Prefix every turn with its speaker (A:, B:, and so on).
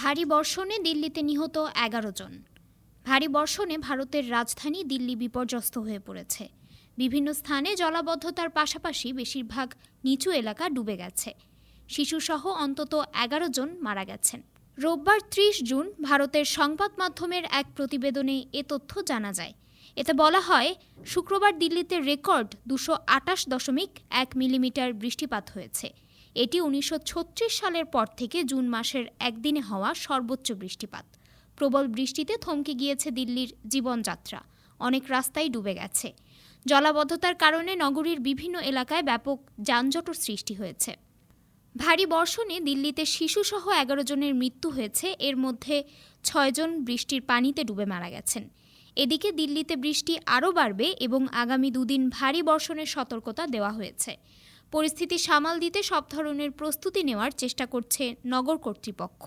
A: ভারী বর্ষণে দিল্লিতে নিহত এগারো জন। ভারী বর্ষণে ভারতের রাজধানী দিল্লি বিপর্যস্ত হয়ে পড়েছে। বিভিন্ন স্থানে জলাবদ্ধতার পাশাপাশি বেশিরভাগ নিচু এলাকা ডুবে গেছে। শিশুসহ অন্তত এগারো জন মারা গেছেন। রোববার ত্রিশ জুন ভারতের সংবাদ মাধ্যমের এক প্রতিবেদনে এ তথ্য জানা যায়। এতে বলা হয়, শুক্রবার দিল্লিতে রেকর্ড দুশো আটাশ দশমিক এক মিলিমিটার বৃষ্টিপাত হয়েছে। এটি উনিশশো ছত্রিশ সালের পর থেকে জুন মাসের একদিনে হওয়া সর্বোচ্চ বৃষ্টিপাত। প্রবল বৃষ্টিতে থমকে গিয়েছে দিল্লির জীবনযাত্রা। অনেক রাস্তাই ডুবে গেছে। জলাবদ্ধতার কারণে নগরীর বিভিন্ন এলাকায় ব্যাপক যানজটর সৃষ্টি হয়েছে। ভারী বর্ষণে দিল্লিতে শিশুসহ এগারো জনের মৃত্যু হয়েছে। এর মধ্যে ছয়জন বৃষ্টির পানিতে ডুবে মারা গেছেন। এদিকে দিল্লিতে বৃষ্টি আরও বাড়বে এবং আগামী দুদিন ভারী বর্ষণের সতর্কতা দেওয়া হয়েছে। পরিস্থিতি সামাল দিতে সব ধরনের প্রস্তুতি নেওয়ার চেষ্টা করছে নগর কর্তৃপক্ষ।